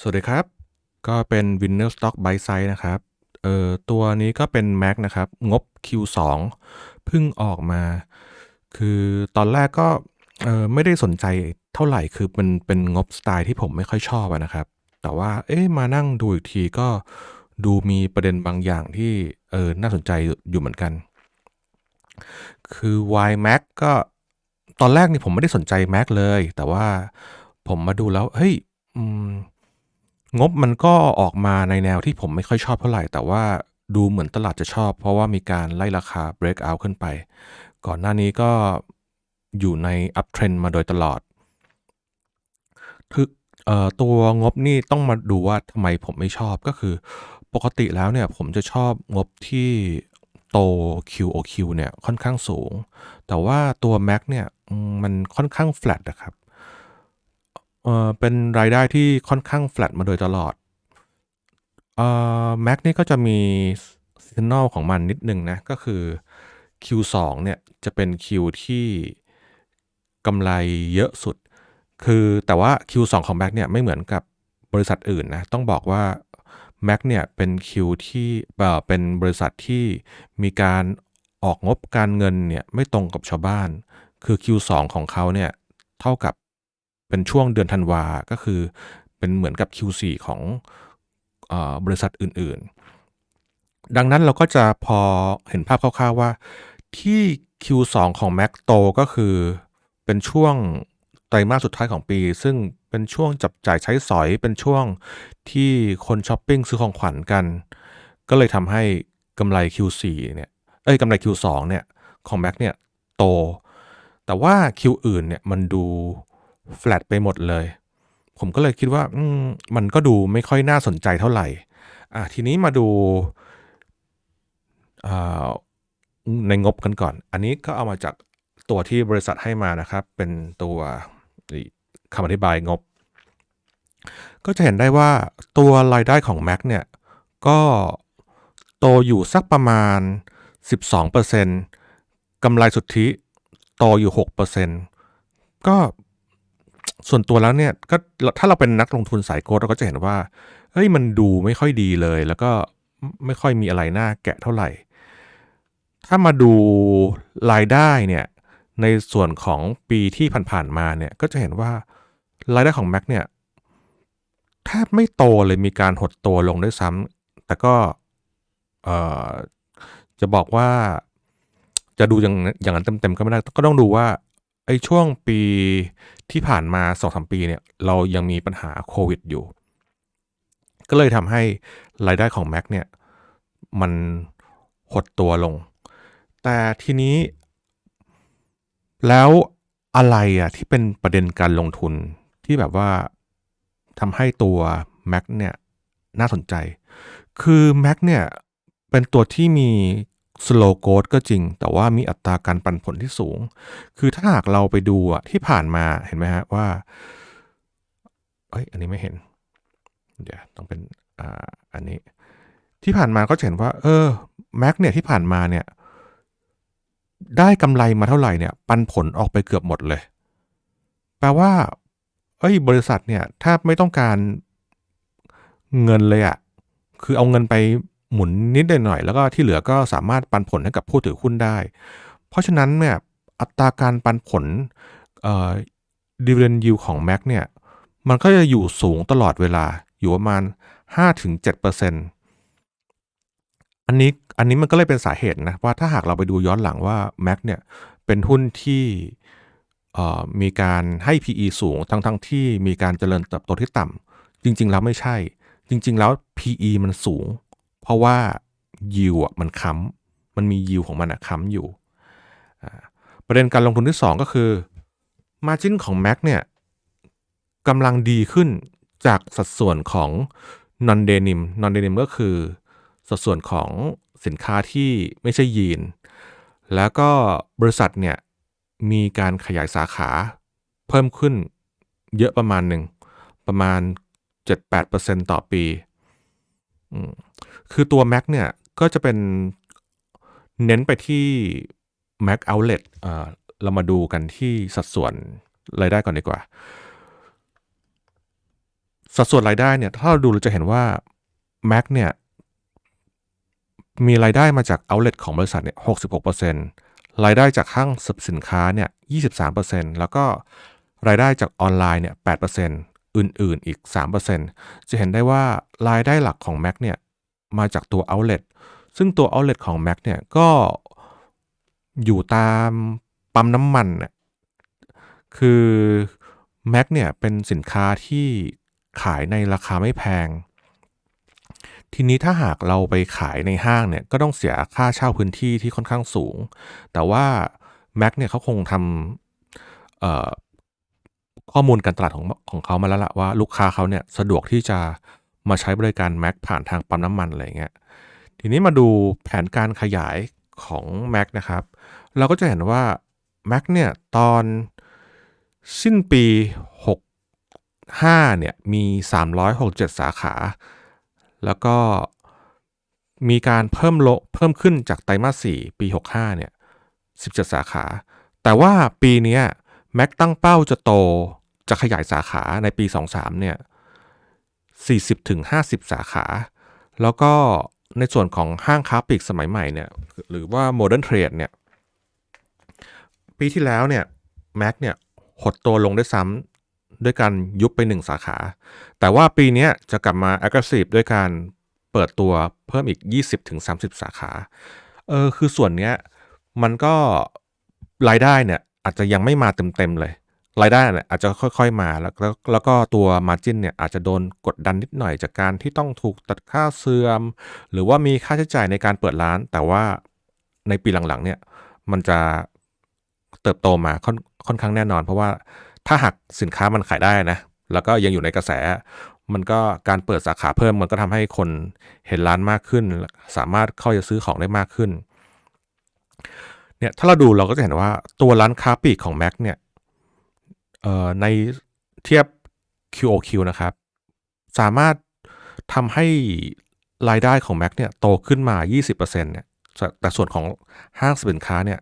สวัสดีครับ ก็เป็น Winner Stock Buy Side นะครับเอ่อตัวนี้ก็เป็น Mac นะครับ งบ Q2 เพิ่งออกมา คือตอนแรกก็เอ่อไม่ได้สนใจเท่าไหร่คือมันเป็นงบสไตล์ที่ผมไม่ค่อยชอบนะครับ แต่ว่าเอ๊ะมานั่งดูอีกทีก็ดูมีประเด็นบางอย่างที่เออน่าสนใจอยู่เหมือนกัน คือ Y Mac ก็ตอนแรกนี่ผมไม่ได้สนใจ Mac เลย แต่ว่าผมมาดูแล้ว เฮ้ยอืม งบมันก็ออกมาในแนวที่ผมไม่ค่อยชอบเท่าไหร่ แต่ว่าดูเหมือนตลาดจะชอบ เพราะว่ามีการไล่ราคา break out ขึ้นไป ก่อนหน้านี้ก็อยู่ใน uptrend มาโดยตลอดคือตัวงบนี่ต้องมาดูว่าทำไมผมไม่ชอบก็คือ ปกติแล้วเนี่ยผมจะชอบงบที่โต QoQ เนี่ยค่อนข้างสูง แต่ว่าตัว Mac เนี่ยมันค่อนข้าง flat อะครับ เอ่อ เป็นรายได้ที่ค่อนข้าง flat มาโดยตลอด เอ่อ Mac นี่ก็จะมี seasonal ของมันนิดหนึ่งนะ ก็คือ Q2 เนี่ยจะเป็นคิวที่กำไรเยอะสุด คือแต่ว่า Q2 ของ Mac เนี่ยไม่เหมือนกับบริษัทอื่นนะ ต้องบอกว่า Mac เนี่ยเป็นคิวที่เอ่อ เป็นบริษัทที่มีการออกงบการเงินเนี่ยไม่ตรงกับชาวบ้าน คือ Q2 ของเขาเนี่ยเท่ากับ เป็นช่วงเดือนธันวา ก็คือเป็นเหมือนกับ Q4 ของอบริษัทอื่นๆ ดังนั้นเราก็จะพอเห็นภาพคร่าวๆว่าที่ Q2 ของ Mac โตก็คือเป็นช่วงไตรมาสสุดท้ายของปี ซึ่งเป็นช่วงจับจ่ายใช้สอยเป็นช่วงที่คนช้อปปิ้งซื้อของขวัญกัน ก็เลยทำให้กำไร Q4 เนี่ยเอ๊ยกำไร Q2 เนี่ยของ Mac เนี่ยโต แต่ว่า Q อื่นเนี่ยมันดู flat ไปหมดเลย ผมก็เลยคิดว่ามมันก็ดูไม่ค่อยน่าสนใจเท่าไหรอ่ทีนี้มาดูในงบกันก่อน อันนี้ก็เอามาจากตัวที่บริษัทให้มานะครับ เป็นตัวคำอธิบายงบ ก็จะเห็นได้ว่าตัวรายได้ของ Mac เนี่ย ก็โตอยู่สักประมาณ 12%กำไรสุทธิโตอยู่ 6%ก็ ส่วนตัวแล้วเนี่ยก็ถ้าเราเป็นนักลงทุนสายโกรทเราก็จะเห็นว่าเฮ้ยมันดูไม่ค่อยดีเลย แล้วก็ไม่ค่อยมีอะไรน่าแกะเท่าไหร่ ถ้ามาดูรายได้เนี่ยในส่วนของปีที่ผ่านๆมาเนี่ยก็จะเห็นว่ารายได้ของ Mac เนี่ยแทบไม่โตเลยมีการหดตัวลงด้วยซ้ำแต่ก็จะบอกว่าจะดูอย่างอย่างนั้นเต็มๆก็ไม่ได้ก็ต้องดูว่าไอ้ช่วงปี ที่ผ่านมา2-3ปีเนี่ยเรายังมีปัญหาโควิดอยู่ ก็เลยทำให้รายได้ของ Mac เนี่ยมันหดตัวลง แต่ทีนี้ แล้วอะไรอะที่เป็นประเด็นการลงทุนที่แบบว่าทำให้ตัว Mac เนี่ยน่าสนใจ คือ Mac เนี่ยเป็นตัวที่มี slow growth ก็จริง แต่ว่ามีอัตราการปันผลที่สูง คือถ้าหากเราไปดูอะที่ผ่านมาเห็นไหมครับว่าเฮ้ยอันนี้ไม่เห็น เดี๋ยวต้องเป็นอ่าอันนี้ ที่ผ่านมาก็จะเห็นว่า เออ Mac เนี่ยที่ผ่านมาเนี่ย ได้กำไรมาเท่าไหร่เนี่ย ปันผลออกไปเกือบหมดเลย แปลว่าเฮ้ย บริษัทเนี่ยแทบไม่ต้องการเงินเลยอะคือเอาเงินไป หมุนนิดหน่อยแล้วก็ที่เหลือก็สามารถปันผลให้กับผู้ถือหุ้นได้ เพราะฉะนั้นเนี่ยอัตราการปันผลเอ่อ dividend yield ของ Mac เนี่ยมันก็จะอยู่สูงตลอดเวลาอยู่ประมาณ 5-7%อันนี้อันนี้มันก็เลยเป็นสาเหตุนะว่าถ้าหากเราไปดูย้อนหลังว่า Mac เนี่ยเป็นหุ้นที่มีการให้ PE สูงทั้งๆที่มีการเจริญเติบโตที่ต่ำจริง ๆ แล้วไม่ใช่ จริง ๆ แล้ว PE มันสูง เพราะว่า yield อะมันค้ำมันมี yield ของมันอะค้ำอยู่อ่าประเด็นการลงทุนที่ 2 ก็คือ margin ของ Mac เนี่ยกำลังดีขึ้นจากสัดส่วนของ non denim non denim ก็คือสัดส่วนของสินค้าที่ไม่ใช่ยีน แล้วก็บริษัทเนี่ยมีการขยายสาขาเพิ่มขึ้นเยอะประมาณหนึ่ง ประมาณ 7-8%ต่อปี อืม คือตัว Mac เนี่ยก็จะเป็นเน้นไปที่ Mac Outlet เรามาดูกันที่สัดส่วนรายได้ก่อนดีกว่า สัดส่วนรายได้เนี่ยถ้าเราดูเราจะเห็นว่า Mac เนี่ยมีรายได้มาจาก outlet ของบริษัทเนี่ย66%รายได้จากห้างสินค้าเนี่ย23%แล้วก็รายได้จากออนไลน์เนี่ย8%อื่นๆอีก 3%จะเห็นได้ว่ารายได้หลักของ Mac เนี่ย มาจากตัว outlet ซึ่งตัว outlet ของ Mac เนี่ยก็อยู่ตามปั๊มน้ำมันน่ะคือ Mac เนี่ยเป็นสินค้าที่ขายในราคาไม่แพง ทีนี้ถ้าหากเราไปขายในห้างเนี่ยก็ต้องเสียค่าเช่าพื้นที่ที่ค่อนข้างสูง แต่ว่า Mac เนี่ยเขาคงทำข้อมูลการตลาดของของเขามาแล้วละว่าลูกค้าเขาเนี่ยสะดวกที่จะ มาใช้บริการ Mac ผ่านทางปั๊มน้ำมันอะไรเงี้ยทีนี้มาดูแผนการขยายของ Mac นะครับ เราก็จะเห็นว่า Mac เนี่ยตอนสิ้นปี 65เนี่ยมี 367 สาขา แล้วก็มีการเพิ่มโลเพิ่มขึ้นจากไตรมาส4ปี 65เนี่ย17 สาขา แต่ว่าปีเนี้ย Mac ตั้งเป้าจะโตจะขยายสาขาในปี 23เนี่ย 40-50 สาขา แล้วก็ในส่วนของห้างค้าปลีกสมัยใหม่เนี่ยหรือว่า Modern Trade เนี่ยปีที่แล้วเนี่ย Mac เนี่ยหดตัวลงด้วยซ้ำด้วยการยุบไปหนึ่งสาขา แต่ว่าปีนี้จะกลับมา aggressive ด้วยการเปิดตัวเพิ่มอีก 20-30 สาขาเออคือส่วนเนี้ยมันก็รายได้เนี่ยอาจจะยังไม่มาเต็มๆเลย รายได้เนี่ยอาจจะค่อยๆมาแล้วแล้วแล้วก็ตัว Margin เนี่ยอาจจะโดนกดดันนิดหน่อยจากการที่ต้องถูกตัดค่าเสื่อม หรือว่ามีค่าใช้จ่ายในการเปิดร้าน แต่ว่าในปีหลังๆเนี่ยมันจะเติบโตมาค่อนค่อนข้างแน่นอน เพราะว่าถ้าหากสินค้ามันขายได้นะ แล้วก็ยังอยู่ในกระแส มันก็การเปิดสาขาเพิ่ม มันก็ทำให้คนเห็นร้านมากขึ้น สามารถเข้าจะซื้อของได้มากขึ้นเนี่ยถ้าเราดูเราก็จะเห็นว่าตัวร้านค้าปลีกของ Mac เนี่ย ในเทียบ QOQ นะครับ สามารถทำให้รายได้ของ Mac เนี่ยโตขึ้นมา 20%เนี่ย แต่ส่วนของห้างสินค้าเนี่ย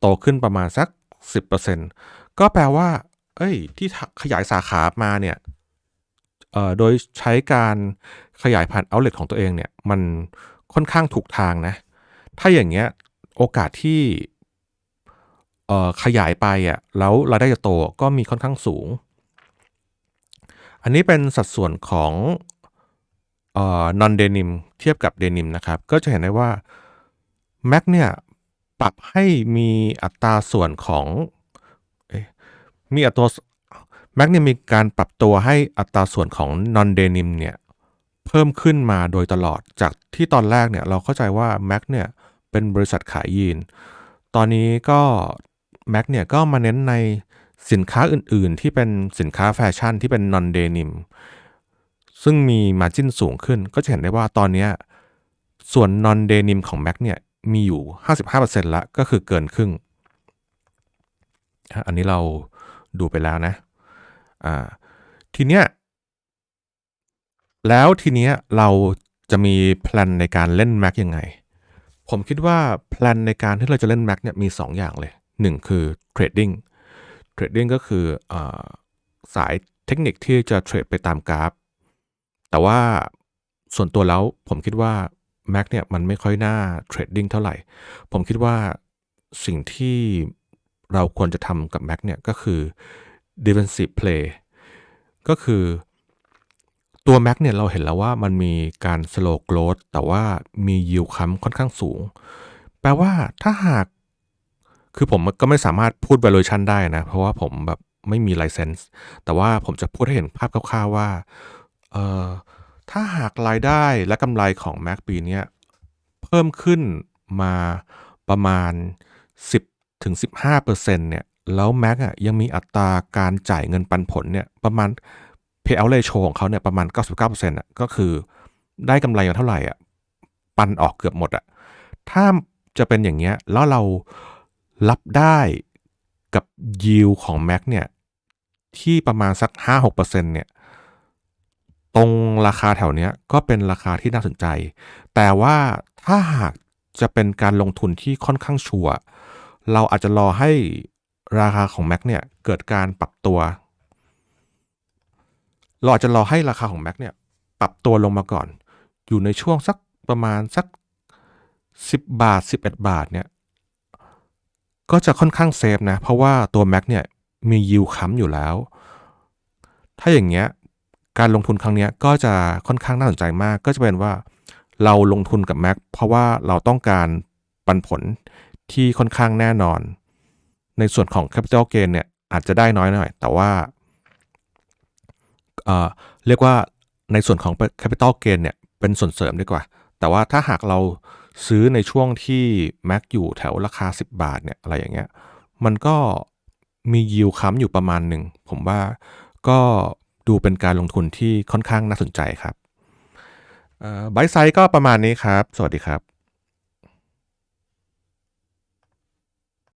โตขึ้นประมาณสัก 10%ก็แปลว่า เอ้ย ที่ขยายสาขามาเนี่ยโดยใช้การขยายผ่าน outlet ของตัวเองเนี่ย มันค่อนข้างถูกทางนะ ถ้าอย่างเงี้ย โอกาสที่ ขยายไปอะแล้วรายได้จะโตก็มีค่อนข้างสูง อันนี้เป็นสัดส่วนของเอ่อ non denim เทียบกับ denim นะครับ ก็จะเห็นได้ว่า Mac เนี่ยปรับให้มีอัตราส่วนของมีอัตรา Mac เนี่ยมีการปรับตัวให้อัตราส่วนของ non denim เนี่ยเพิ่มขึ้นมาโดยตลอดจากที่ตอนแรกเนี่ยเราเข้าใจว่า Mac เนี่ยเป็นบริษัทขายยีน ตอนนี้ก็ Mac เนี่ยก็มาเน้นในสินค้าอื่นๆ ที่เป็นสินค้าแฟชั่นที่เป็น non denim ซึ่งมี margin สูงขึ้น ก็จะเห็นได้ว่าตอนนี้ส่วน non denim ของ Mac เนี่ยมีอยู่ 55%ละก็คือเกินครึ่ง อันนี้เราดูไปแล้วนะอ่าทีเนี้ยแล้วทีเนี้ยเราจะมีแพลนในการเล่น Mac ยังไง ผมคิดว่าแพลนในการที่เราจะเล่น Mac เนี่ยมี 2 อย่างเลย 1 คือเทรดดิ้งเทรดดิ้งก็คืออสายเทคนิคที่จะเทรดไปตามกราฟ แต่ว่าส่วนตัวแล้วผมคิดว่า Mac เนี่ยมันไม่ค่อยน่าเทรดดิ้งเท่าไหร่ ผมคิดว่าสิ่งที่เราควรจะทำกับ Mac เนี่ยก็คือ defensive play ก็คือตัว Mac เนี่ยเราเห็นแล้วว่ามันมีการ slow growth แต่ว่ามี yield ค้ำค่อนข้างสูง แปลว่าถ้าหาก คือผมก็ไม่สามารถพูด valuation ได้นะ เพราะว่าผมแบบไม่มี license แต่ว่าผมจะพูดให้เห็นภาพคร่าวๆว่าเอ่อถ้าหากรายได้และกำไรของ Mac ปีนี้เพิ่มขึ้นมาประมาณ 10ถึง15%เนี่ยแล้ว Mac อะยังมีอัตราการจ่ายเงินปันผลเนี่ยประมาณ payout ratio ของเขาเนี่ยประมาณ 99%อะก็คือได้กำไรมาเท่าไหร่อะปันออกเกือบหมดอะถ้าจะเป็นอย่างเงี้ยแล้วเรา รับได้กับ yield ของ Mac เนี่ยที่ประมาณสัก 5-6%เนี่ยตรงราคาแถวเนี้ยก็เป็นราคาที่น่าสนใจ แต่ว่าถ้าหากจะเป็นการลงทุนที่ค่อนข้างชัวร์เราอาจจะรอให้ราคาของ Mac เนี่ยเกิดการปรับตัว เราอาจจะรอให้ราคาของ Mac เนี่ยปรับตัวลงมาก่อน อยู่ในช่วงสักประมาณสัก 10 บาท 11 บาทเนี่ย ก็จะค่อนข้างเซฟนะ เพราะว่าตัว Mac เนี่ยมียิวค้ำอยู่แล้ว ถ้าอย่างเงี้ยการลงทุนครั้งเนี้ยก็จะค่อนข้างน่าสนใจมาก ก็จะเป็นว่าเราลงทุนกับ Mac เพราะว่าเราต้องการปันผลที่ค่อนข้างแน่นอน ในส่วนของ Capital Gain เนี่ยอาจจะได้น้อยหน่อย แต่ว่าเเรียกว่าในส่วนของ Capital Gain เนี่ยเป็นส่วนเสริมดีกว่า แต่ว่าถ้าหากเรา ซื้อในช่วงที่แม็กอยู่แถวราคา 10 บาทเนี่ยอะไรอย่างเงี้ยมันก็มียิวค้ำอยู่ประมาณหนึ่ง ผมว่าก็ดูเป็นการลงทุนที่ค่อนข้างน่าสนใจครับไบไซก็ประมาณนี้ครับ สวัสดีครับ